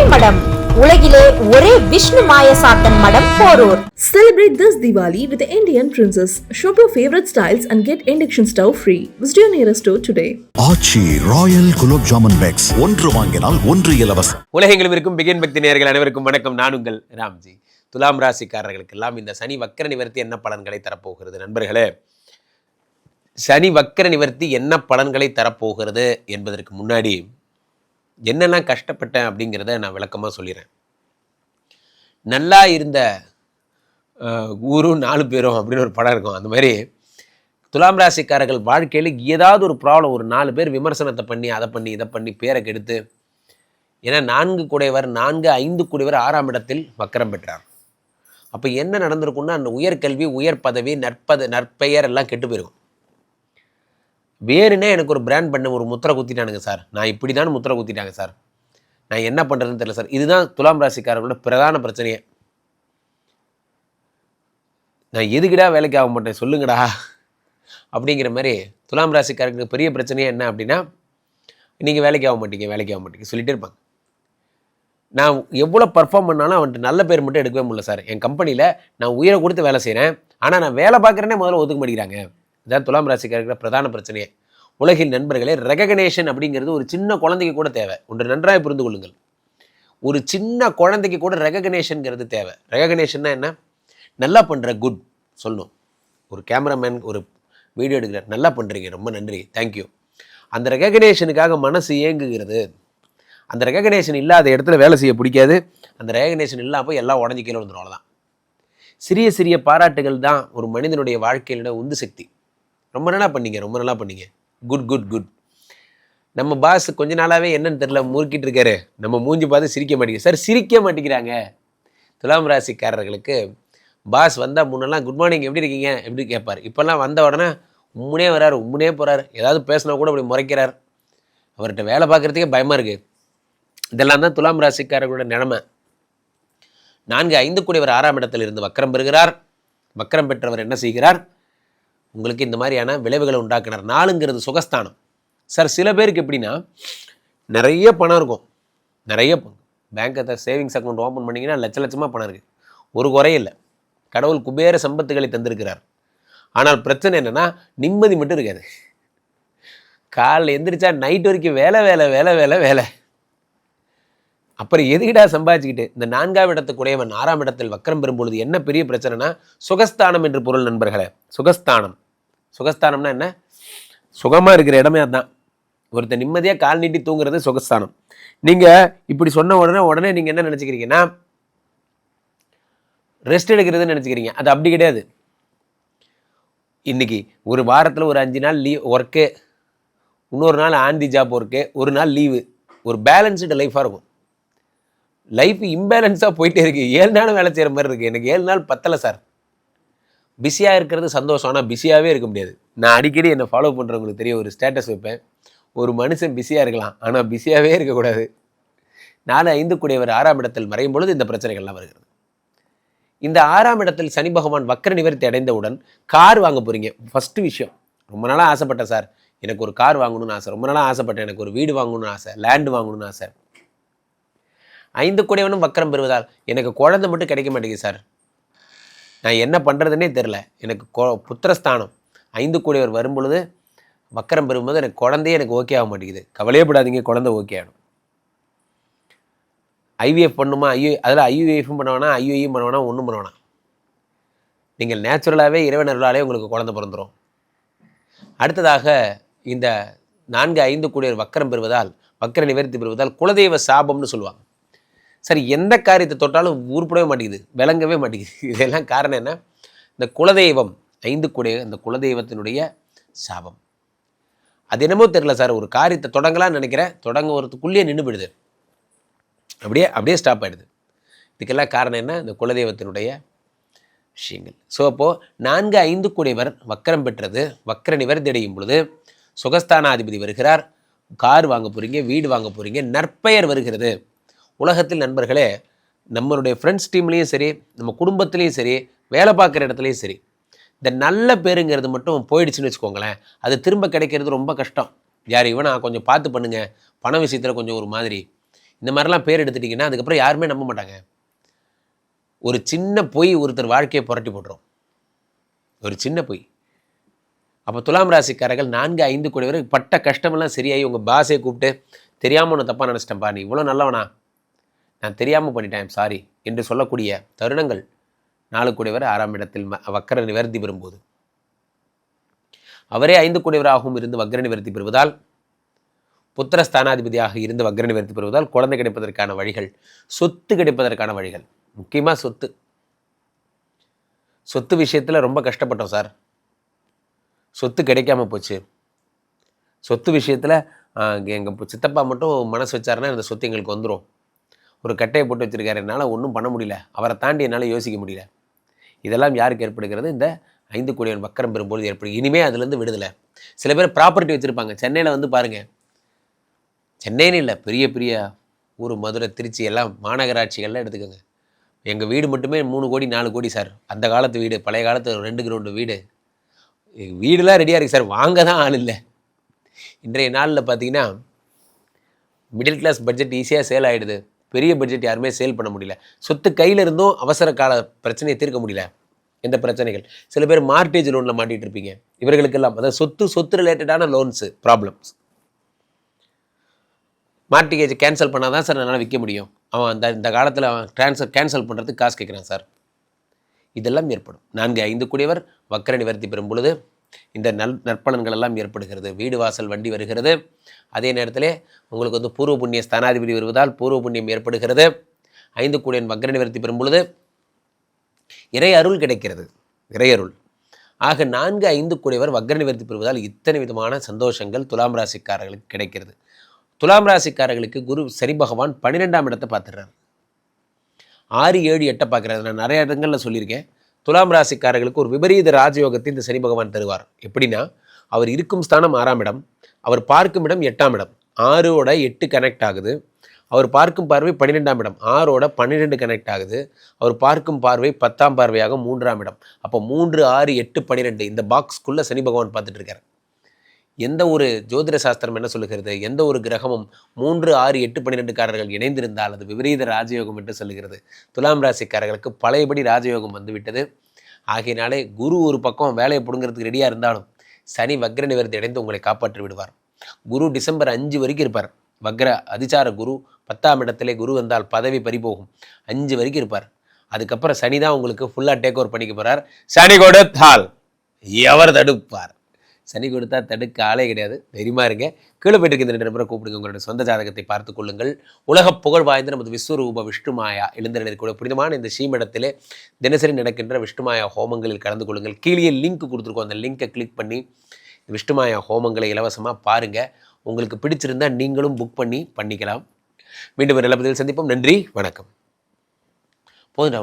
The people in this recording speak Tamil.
ஸ்ரீமடம் உலகிலே ஒரே விஷ்ணு மாயசாத்தன் மடம் Porur. Celebrate this Diwali with the Indian Princess. Shop your favorite styles and get induction stove free. Visit your nearest store today. Aachi royal gulab jamun packs. ஒன்று வாங்கினால் ஒன்று இலவசம். உலகெங்கிலும் இருக்கும் பிகின் பக்தி நேயர்கள் அனைவருக்கும் வணக்கம். நான் உங்கள் ராம்ஜி. துலாம் ராசிக்காரர்களுக்கெல்லாம் இந்த சனி வக்கர நிவர்த்தி என்ன பலன்களை தரப்போகிறது நண்பர்களே? சனி வக்கர நிவர்த்தி என்ன பலன்களை தரப்போகிறது என்பதற்கு முன்னாடி என்னெல்லாம் கஷ்டப்பட்டேன் அப்படிங்கிறத நான் விளக்கமாக சொல்லிடுறேன். நல்லா இருந்த ஊரும் நாலு பேரும் அப்படின்னு ஒரு படம் இருக்கும். அந்த மாதிரி துலாம் ராசிக்காரர்கள் வாழ்க்கையில் ஏதாவது ஒரு ப்ராப்ளம் ஒரு நாலு பேர் விமர்சனத்தை பண்ணி அதை பண்ணி இதை பண்ணி பேரை கெடுத்து ஏன்னா நான்கு குடைவர் நான்கு ஐந்து குடைவர் ஆறாம் இடத்தில் வக்கரம் பெற்றார். அப்போ என்ன நடந்திருக்குன்னா அந்த உயர்கல்வி உயர் பதவி நற்பத நற்பெயர் எல்லாம் கெட்டு போயிருக்கும். வேறுனே எனக்கு ஒரு பிராண்ட் பண்ண ஒரு முத்திரை குத்திட்டானுங்க சார் நான் இப்படி தான் முத்திரை குத்திட்டாங்க சார் நான் என்ன பண்ணுறதுன்னு தெரியல சார் இதுதான் துலாம் ராசிக்காரர்களோட பிரதான பிரச்சனையே. நான் எதுக்குடா வேலைக்கு ஆக மாட்டேன்? சொல்லுங்கடா. அப்படிங்கிற மாதிரி துலாம் ராசிக்காரங்களுக்கு பெரிய பிரச்சனையே என்ன அப்படின்னா நீங்கள் வேலைக்கு ஆக மாட்டீங்க வேலைக்கு ஆக மாட்டீங்க சொல்லிகிட்டே இருப்பாங்க. நான் எவ்வளோ பர்ஃபார்ம் பண்ணாலும் அவன்ட்டு நல்ல பேர் மட்டும் எடுக்கவே முடியல சார் என் கம்பெனியில் நான் உயிரை கொடுத்து வேலை செய்கிறேன் ஆனால் நான் வேலை பார்க்குறேனே முதல்ல ஒதுக்க மாட்டேங்கிறாங்க. இதான் துலாம் ராசிக்காரர்கள பிரதான பிரச்சனையே. உலகின் நண்பர்களே ரெகக்னேஷன் அப்படிங்கிறது ஒரு சின்ன குழந்தைக்கு கூட தேவை. ஒன்று நன்றாக புரிந்து கொள்ளுங்கள். ஒரு சின்ன குழந்தைக்கு கூட ரெகக்னேஷனுங்கிறது தேவை. ரெகக்னேஷன்னா என்ன? நல்லா பண்ணுற குட் சொல்லணும். ஒரு கேமராமேன் ஒரு வீடியோ எடுக்கிற நல்லா பண்ணுறீங்க ரொம்ப நன்றி. தேங்க்யூ அந்த ரெகக்னேஷனுக்காக மனசு ஏங்குகிறது அந்த ரெகக்னேஷன் இல்லாத இடத்துல வேலை செய்ய பிடிக்காது. அந்த ரெகக்னேஷன் இல்லாமல் எல்லாம் உடஞ்சி கீழே வந்துடும் அவ்வளோதான் சிறிய சிறிய பாராட்டுகள் தான் ஒரு மனிதனுடைய வாழ்க்கையில உந்து சக்தி. ரொம்ப நல்லா பண்ணீங்க ரொம்ப நல்லா பண்ணீங்க. குட் குட் குட் நம்ம பாஸ் கொஞ்ச நாளாகவே என்னன்னு தெரில முறுக்கிட்டு இருக்காரு. நம்ம மூஞ்சி பார்த்து சிரிக்க மாட்டேங்குது. சார் சிரிக்க மாட்டேங்கிறாங்க. துலாம் ராசிக்காரர்களுக்கு பாஸ் வந்தால் முன்னெல்லாம் குட் மார்னிங் எப்படி இருக்கீங்க? எப்படி கேட்பார். இப்போல்லாம் வந்த உடனே உம்முனே வராரு உம்முனே போகிறார் ஏதாவது பேசினா கூட அப்படி முறைக்கிறார். அவர்கிட்ட வேலை பார்க்குறதுக்கே பயமாக இருக்குது இதெல்லாம் தான் துலாம் ராசிக்காரர்களோட நிலமை. நான்கு ஐந்து கூடியவர் ஆறாம் இடத்தில் இருந்து வக்கரம் பெறுகிறார். வக்கரம் பெற்றவர் என்ன செய்கிறார்? உங்களுக்கு இந்த மாதிரியான விளைவுகளை உண்டாக்குனார். நாளுங்கிறது சுகஸ்தானம். சார் சில பேருக்கு எப்படின்னா நிறைய பணம் இருக்கும். நிறைய பேங்க்கை சேவிங்ஸ் அக்கௌண்ட் ஓப்பன் பண்ணிங்கன்னா லட்ச லட்சமாக பணம் இருக்குது ஒரு குறையில்லை இல்லை. கடவுள் குபேர சம்பத்துகளை தந்திருக்கிறார். ஆனால் பிரச்சனை என்னென்னா நிம்மதி மட்டும் இருக்காது. காலைல எந்திரிச்சா நைட் வரைக்கும் வேலை வேலை வேலை வேலை வேலை. அப்புறம் எதுக்கிடா சம்பாதிச்சுக்கிட்டு? இந்த நான்காம் இடத்துக்குடையவன் ஆறாம் இடத்தில் வக்கரம் பெறும்பொழுது என்ன பெரிய பிரச்சனைனா சுகஸ்தானம் என்று பொருள் நண்பர்களே. சுகஸ்தானம். சுகஸ்தானம்னா என்ன? சுகமாக இருக்கிற இடமே அதுதான் ஒருத்தர் நிம்மதியாக கால் நீட்டி தூங்குறது சுகஸ்தானம். நீங்கள் இப்படி சொன்ன உடனே உடனே நீங்கள் என்ன நினச்சிக்கிறீங்கன்னா ரெஸ்ட் எடுக்கிறதுன்னு நினச்சிக்கிறீங்க. அது அப்படி கிடையாது. இன்னைக்கு ஒரு வாரத்தில் ஒரு அஞ்சு நாள் லீவ் ஒர்க்கு இன்னொரு நாள் ஆன் தி ஜாப் ஒர்க்கு ஒரு நாள் லீவு ஒரு பேலன்ஸ்டு லைஃபாக இருக்கும். லைஃப் இம்பேலன்ஸாக போயிட்டே இருக்குது ஏழு நாள் வேலை செய்கிற மாதிரி இருக்குது எனக்கு ஏழு நாள் பத்தலை சார் பிஸியாக இருக்கிறது சந்தோஷம். ஆனால் பிஸியாகவே இருக்க முடியாது. நான் அடிக்கடி என்னை ஃபாலோ பண்ணுறவங்களுக்கு தெரிய ஒரு ஸ்டேட்டஸ் வைப்பேன். ஒரு மனுஷன் பிஸியாக இருக்கலாம். ஆனால் பிஸியாகவே இருக்கக்கூடாது. நாலு ஐந்து கூடியவர் ஆறாம் இடத்தில் மறையும் பொழுது இந்த பிரச்சனைகள்லாம் வருகிறது. இந்த ஆறாம் இடத்தில் சனி பகவான் வக்கர நிவர்த்தி அடைந்தவுடன் கார் வாங்க போகிறீங்க ஃபஸ்ட்டு விஷயம். ரொம்ப நாளாக ஆசைப்பட்டேன் சார். எனக்கு ஒரு கார் வாங்கணும்னு ஆசை. ரொம்ப நாளாக ஆசைப்பட்டேன். எனக்கு ஒரு வீடு வாங்கணும்னு ஆசை. லேண்டு வாங்கணும்னு ஆசை. ஐந்து கூடியவனும் வக்கரம் பெறுவதால் எனக்கு குழந்தை மட்டும் கிடைக்க மாட்டேங்குது சார். நான் என்ன பண்ணுறதுனே தெரில எனக்கு கொ புத்திரஸ்தானம். ஐந்து கூடியவர் வரும் பொழுது வக்கரம் பெறும்போது எனக்கு குழந்தையே எனக்கு ஓகே ஆக மாட்டேங்குது. கவலையே படாதீங்க குழந்தை ஓகே ஆகிடும் ஐவிஎஃப் பண்ணுமா? ஐயோ அதில் ஐயுஎஃப்பும் பண்ண வேணாம் ஐயுஐயும் பண்ண வேணாம் ஒன்றும் பண்ண வேணாம் நீங்கள் நேச்சுரலாகவே இறைவனர்களாலே உங்களுக்கு குழந்தை பிறந்துடும் அடுத்ததாக இந்த நான்கு ஐந்து கூடியவர் வக்கரம் பெறுவதால் வக்கர நிவர்த்தி பெறுவதால் குலதெய்வ சாபம்னு சொல்லுவாங்க. சரி எந்த காரியத்தை தொட்டாலும் உருப்படவே மாட்டேங்குது விளங்கவே மாட்டேங்குது. இதெல்லாம் காரணம் என்ன? இந்த குலதெய்வம் ஐந்து கூட அந்த குலதெய்வத்தினுடைய சாபம். அது என்னமோ தெரியல சார் ஒரு காரியத்தை தொடங்கலாம்னு நினைக்கிறேன் தொடங்க வரத்துக்குள்ளேயே நின்று போயிடுது. அப்படியே அப்படியே ஸ்டாப் ஆகிடுது இதுக்கெல்லாம் காரணம் என்ன? இந்த குலதெய்வத்தினுடைய விஷயங்கள். ஸோ அப்போது நான்கு ஐந்து கூடையவர் வக்கரம் பெற்றது வக்கர நிவர்த்தி அடையும் பொழுது சுகஸ்தானாதிபதி வருகிறார் கார் வாங்க போகிறீங்க வீடு வாங்க போகிறீங்க நற்பெயர் வருகிறது. உலகத்தில் நண்பர்களே நம்மளுடைய ஃப்ரெண்ட்ஸ் டீம்லேயும் சரி நம்ம குடும்பத்துலேயும் சரி வேலை பார்க்குற இடத்துலையும் சரி இந்த நல்ல பேருங்கிறது மட்டும் போயிடுச்சுன்னு வச்சுக்கோங்களேன். அது திரும்ப கிடைக்கிறது ரொம்ப கஷ்டம். யார் இவனா? கொஞ்சம் பார்த்து பண்ணுங்கள் பண விஷயத்தில் கொஞ்சம் ஒரு மாதிரி. இந்த மாதிரிலாம் பேர் எடுத்துட்டிங்கன்னா அதுக்கப்புறம் யாருமே நம்ப மாட்டாங்க. ஒரு சின்ன பொய் ஒருத்தர் வாழ்க்கையை புரட்டி போட்டுரும். ஒரு சின்ன பொய். அப்போ துலாம் ராசிக்காரர்கள் நான்கு ஐந்து கோடி வரை பட்ட கஷ்டமெல்லாம் சரியாகி உங்கள் பாஸை கூப்பிட்டு தெரியாமல் ஒன்று தப்பாக நினச்சிட்டேன்ப்பா நீ இவ்வளோ நல்லவனா? நான் தெரியாமல் பண்ணிட்டேன் சாரி என்று சொல்லக்கூடிய தருணங்கள் நாலு கோடி வரை ஆறாம் இடத்தில் ம- வக்கர நிவர்த்தி பெறும்போது. அவரே ஐந்து கோடிவராகவும் இருந்து வக்ர நிவர்த்தி பெறுவதால் புத்திர ஸ்தானாதிபதியாக இருந்து வக்ர நிவர்த்தி பெறுவதால் குழந்தை கிடைப்பதற்கான வழிகள் சொத்து கிடைப்பதற்கான வழிகள் முக்கியமாக சொத்து. சொத்து விஷயத்தில் ரொம்ப கஷ்டப்பட்டோம் சார். சொத்து கிடைக்காம போச்சு. சொத்து விஷயத்தில் எங்கள் சித்தப்பா மட்டும் மனசு வச்சாருன்னா இந்த சொத்து எங்களுக்கு வந்துடும் ஒரு கட்டையை போட்டு வச்சுருக்காரு. என்னால் ஒன்றும் பண்ண முடியல. அவரை தாண்டி என்னால் யோசிக்க முடியல. இதெல்லாம் யாருக்கு ஏற்படுகிறது? இந்த ஐந்து கோடியன் வக்கரம் பெறும்போது ஏற்படும். இனிமே அதுலேருந்து விடுதலை. சில பேர் ப்ராப்பர்ட்டி வச்சுருப்பாங்க. சென்னையில் வந்து பாருங்கள் சென்னைன்னு இல்லை பெரிய பெரிய ஊர் மதுரை திருச்சி எல்லாம் மாநகராட்சிகள்லாம் எடுத்துக்கோங்க. எங்கள் வீடு மட்டுமே மூணு கோடி நாலு கோடி சார். அந்த காலத்து வீடு பழைய காலத்து ரெண்டு கிரவுண்டு வீடு. வீடுலாம் ரெடியாக இருக்குது சார். வாங்க தான் ஆள் இல்லை. இன்றைய நாளில் பார்த்தீங்கன்னா மிடில் கிளாஸ் பட்ஜெட் ஈஸியாக சேல் ஆகிடுது பெரிய பட்ஜெட் யாருமே சேல் பண்ண முடியல. சொத்து கையில் இருந்தும் அவசர கால பிரச்சனையை தீர்க்க முடியல. எந்த பிரச்சனைகள்? சில பேர் மார்டேஜ் லோனில் மாட்டிகிட்டு இருப்பீங்க. இவர்களுக்கெல்லாம் அதாவது சொத்து சொத்து ரிலேட்டடான லோன்ஸு ப்ராப்ளம்ஸ் மார்டிகேஜ் கேன்சல் பண்ணால் தான் சார் என்னால் விற்க முடியும். அவன் அந்த இந்த காலத்தில் அவன் ட்ரான்ஸ்ஃபர் கேன்சல் பண்ணுறதுக்கு காசு கேட்குறான் சார் இதெல்லாம் ஏற்படும். நான்கு ஐந்து கூடியவர் வக்கர நிவர்த்தி பெறும் பொழுது இந்த நல் நற்பலன்கள் எல்லாம் ஏற்படுகிறது. வீடு வாசல் வண்டி வருகிறது. அதே நேரத்தில் உங்களுக்கு வந்து பூர்வ புண்ணிய ஸ்தானாதிபதி வருவதால் பூர்வ புண்ணியம் ஏற்படுகிறது. ஐந்து கூடியன் வக்கர நிவர்த்தி பெறும் பொழுது இறை அருள் கிடைக்கிறது. இறை அருள். ஆக நான்கு ஐந்து கூடியவர் வக்ர நிவர்த்தி பெறுவதால் இத்தனை விதமான சந்தோஷங்கள் துலாம் ராசிக்காரர்களுக்கு கிடைக்கிறது. துலாம் ராசிக்காரர்களுக்கு குரு சரி பகவான் பன்னிரெண்டாம் இடத்தை பார்த்துடுறாரு. ஆறு ஏழு எட்டை பார்க்குறாரு. நான் நிறைய இடங்களில் சொல்லியிருக்கேன். துலாம் ராசிக்காரர்களுக்கு ஒரு விபரீத ராஜயோகத்தை இந்த சனி பகவான் தருவார். எப்படின்னா அவர் இருக்கும் ஸ்தானம் ஆறாம் இடம் அவர் பார்க்கும் இடம் எட்டாம் இடம் ஆறோட எட்டு கனெக்ட் ஆகுது. அவர் பார்க்கும் பார்வை பன்னிரெண்டாம் இடம் ஆறோட பன்னிரெண்டு கனெக்ட் ஆகுது. அவர் பார்க்கும் பார்வை பத்தாம் பார்வையாக மூன்றாம் இடம். அப்போ மூன்று ஆறு எட்டு பன்னிரெண்டு இந்த பாக்ஸ்க்குள்ளே சனி பகவான் பார்த்துட்டு இருக்கார். எந்த ஒரு ஜோதிட சாஸ்திரம் என்ன சொல்லுகிறது? எந்த ஒரு கிரகமும் மூன்று ஆறு எட்டு பன்னிரெண்டுக்காரர்கள் இணைந்திருந்தால் அது விபரீத ராஜயோகம் என்று சொல்லுகிறது. துலாம் ராசிக்காரர்களுக்கு பழையபடி ராஜயோகம் வந்துவிட்டது. ஆகையினாலே குரு ஒரு பக்கம் வேலையை பிடுங்கிறதுக்கு ரெடியாக இருந்தாலும் சனி வக்ர நிவர்த்தி அடைந்து உங்களை காப்பாற்றி விடுவார். குரு டிசம்பர் அஞ்சு வரைக்கும் இருப்பார். வக்ர அதிசார குரு பத்தாம் இடத்திலே குரு வந்தால் பதவி பறிபோகும். அஞ்சு வரைக்கும் இருப்பார். அதுக்கப்புறம் சனி தான் உங்களுக்கு ஃபுல்லாக டேக் ஓவர் பண்ணிக்க போகிறார் சனி கொடுத்தால் எவர் தடுப்பார்? சனி கொடுத்தா தடுக்க ஆளே கிடையாது. தைரியமாக இருங்க. கீழே போயிட்டு இருக்க இந்த ரெண்டு நபரை கூப்பிடுங்க. உங்களுடைய சொந்த ஜாதகத்தை பார்த்து கொள்ளுங்கள். உலக புகழ் வாய்ந்த நமது விஸ்வரூப விஷ்ணுமாயா எழுந்திருக்கக்கூடிய புனிதமான இந்த ஸ்ரீமடத்திலே தினசரி நடக்கின்ற விஷ்ணுமாயா ஹோமங்களில் கலந்து கொள்ளுங்கள். கீழே லிங்க் கொடுத்துருக்கோம். அந்த லிங்கை கிளிக் பண்ணி விஷ்ணுமாயா ஹோமங்களை இலவசமாக பாருங்கள் உங்களுக்கு பிடிச்சிருந்தால் நீங்களும் புக் பண்ணி பண்ணிக்கலாம். மீண்டும் ஒரு நல்ல சந்திப்போம். நன்றி. வணக்கம். போதும்